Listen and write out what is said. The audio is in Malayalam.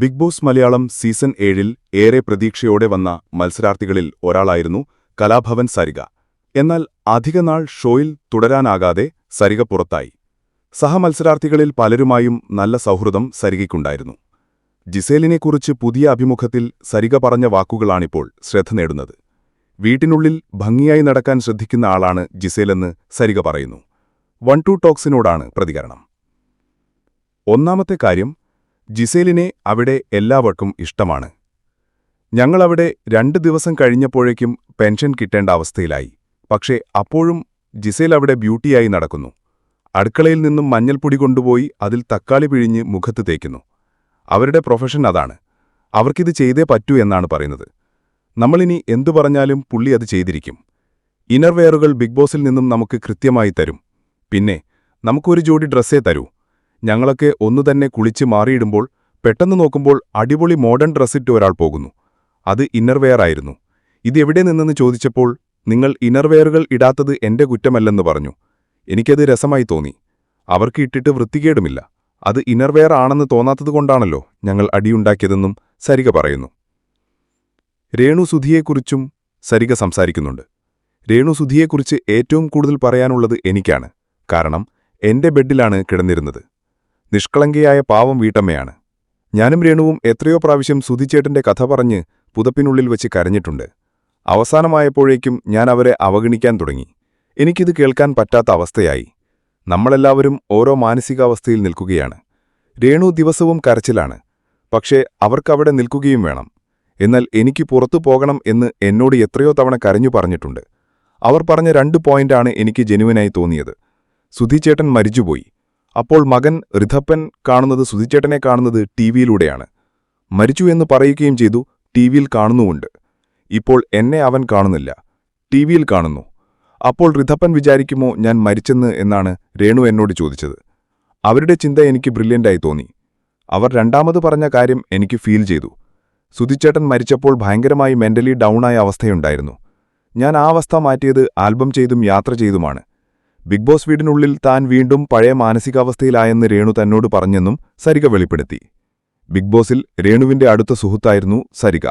ബിഗ് ബോസ് മലയാളം സീസൺ ഏഴിൽ ഏറെ പ്രതീക്ഷയോടെ വന്ന മത്സരാർത്ഥികളിൽ ഒരാളായിരുന്നു കലാഭവൻ സരിക എന്നാൽ അധികനാൾ ഷോയിൽ തുടരാനാകാതെ സരിക പുറത്തായി. സഹമത്സരാർത്ഥികളിൽ പലരുമായും നല്ല സൗഹൃദം സരികയ്ക്കുണ്ടായിരുന്നു ജിസേലിനെക്കുറിച്ച് പുതിയ അഭിമുഖത്തിൽ സരിക പറഞ്ഞ വാക്കുകളാണിപ്പോൾ ശ്രദ്ധ നേടുന്നത്. വീട്ടിനുള്ളിൽ ഭംഗിയായി നടക്കാൻ ശ്രദ്ധിക്കുന്ന ആളാണ് ജിസേലെന്ന് സരിക പറയുന്നു. വൺ ടു ടോക്സിനോടാണ് പ്രതികരണം. ഒന്നാമത്തെ കാര്യം ജിസേലിനെ അവിടെ എല്ലാവർക്കും ഇഷ്ടമാണ്. ഞങ്ങളവിടെ രണ്ട് ദിവസം കഴിഞ്ഞപ്പോഴേക്കും പെൻഷൻ കിട്ടേണ്ട അവസ്ഥയിലായി. പക്ഷേ അപ്പോഴും ജിസേൽ അവിടെ ബ്യൂട്ടിയായി നടക്കുന്നു. അടുക്കളയിൽ നിന്നും മഞ്ഞൾപ്പൊടി കൊണ്ടുപോയി അതിൽ തക്കാളി പിഴിഞ്ഞ് മുഖത്ത് തേക്കുന്നു. അവരുടെ പ്രൊഫഷൻ അതാണ്. അവർക്കിത് ചെയ്തേ പറ്റൂ എന്നാണ് പറയുന്നത്. നമ്മളിനി എന്തു പറഞ്ഞാലും പുള്ളി അത് ചെയ്തിരിക്കും. ഇന്നർവെയറുകൾ ബിഗ് ബോസിൽ നിന്നും നമുക്ക് കൃത്യമായി തരും. പിന്നെ നമുക്കൊരു ജോഡി ഡ്രസ്സേ തരൂ. ഞങ്ങളൊക്കെ ഒന്നു തന്നെ കുളിച്ച് മാറിയിടുമ്പോൾ പെട്ടെന്ന് നോക്കുമ്പോൾ അടിപൊളി മോഡേൺ ഡ്രസ്സിട്ട് ഒരാൾ പോകുന്നു. അത് ഇന്നർവെയർ ആയിരുന്നു. ഇതെവിടെ നിന്നെന്ന് ചോദിച്ചപ്പോൾ നിങ്ങൾ ഇന്നർവെയറുകൾ ഇടാത്തത് എന്റെ കുറ്റമല്ലെന്ന് പറഞ്ഞു. എനിക്കത് രസമായി തോന്നി. അവർക്ക് ഇട്ടിട്ട് വൃത്തികേടുമില്ല. അത് ഇന്നർവെയർ ആണെന്ന് തോന്നാത്തതുകൊണ്ടാണല്ലോ ഞങ്ങൾ അടിയുണ്ടാക്കിയതെന്നും സരിക പറയുന്നു. രേണു സുധിയെക്കുറിച്ചും സരിക സംസാരിക്കുന്നുണ്ട്. രേണു സുധിയെക്കുറിച്ച് ഏറ്റവും കൂടുതൽ പറയാനുള്ളത് എനിക്കാണ്. കാരണം എന്റെ ബെഡിലാണ് കിടന്നിരുന്നത്. നിഷ്കളങ്കയായ പാവം വീട്ടമ്മയാണ്. ഞാനും രേണുവും എത്രയോ പ്രാവശ്യം സുധിച്ചേട്ടന്റെ കഥ പറഞ്ഞ് പുതപ്പിനുള്ളിൽ വെച്ച് കരഞ്ഞിട്ടുണ്ട്. അവസാനമായപ്പോഴേക്കും ഞാൻ അവരെ അവഗണിക്കാൻ തുടങ്ങി. എനിക്കിത് കേൾക്കാൻ പറ്റാത്ത അവസ്ഥയായി. നമ്മളെല്ലാവരും ഓരോ മാനസികാവസ്ഥയിൽ നിൽക്കുകയാണ്. രേണു ദിവസവും കരച്ചിലാണ്. പക്ഷേ അവർക്കവിടെ നിൽക്കുകയും വേണം. എന്നാൽ എനിക്ക് പുറത്തു പോകണം എന്ന് എന്നോട് എത്രയോ തവണ കരഞ്ഞു പറഞ്ഞിട്ടുണ്ട്. അവർ പറഞ്ഞ രണ്ട് പോയിന്റാണ് എനിക്ക് ജനുവനായി തോന്നിയത്. സുധിച്ചേട്ടൻ മരിച്ചുപോയി. അപ്പോൾ മകൻ ഋഥപ്പൻ കാണുന്നത് സുധിച്ചേട്ടനെ കാണുന്നത് ടി വിയിലൂടെയാണ്. മരിച്ചു എന്ന് പറയുകയും ചെയ്തു ടി വിയിൽ കാണുന്നുമുണ്ട്. ഇപ്പോൾ എന്നെ അവൻ കാണുന്നില്ല. ടി വിയിൽ കാണുന്നു. അപ്പോൾ ഋഥപ്പൻ വിചാരിക്കുമോ ഞാൻ മരിച്ചെന്ന് എന്നാണ് രേണു എന്നോട് ചോദിച്ചത്. അവരുടെ ചിന്ത എനിക്ക് ബ്രില്യന്റായി തോന്നി. അവർ രണ്ടാമത് പറഞ്ഞ കാര്യം എനിക്ക് ഫീൽ ചെയ്തു. സുധിച്ചേട്ടൻ മരിച്ചപ്പോൾ ഭയങ്കരമായി മെന്റലി ഡൗണായ അവസ്ഥയുണ്ടായിരുന്നു. ഞാൻ ആ അവസ്ഥ മാറ്റിയത് ആൽബം ചെയ്തും യാത്ര ചെയ്തുമാണ്. ബിഗ് ബോസ് വീടിനുള്ളിൽ താൻ വീണ്ടും പഴയ മാനസികാവസ്ഥയിലായെന്ന് രേണു തന്നോട് പറഞ്ഞെന്നും സരിക വെളിപ്പെടുത്തി. ബിഗ് ബോസിൽ രേണുവിന്റെ അടുത്ത സുഹൃത്തായിരുന്നു സരിക.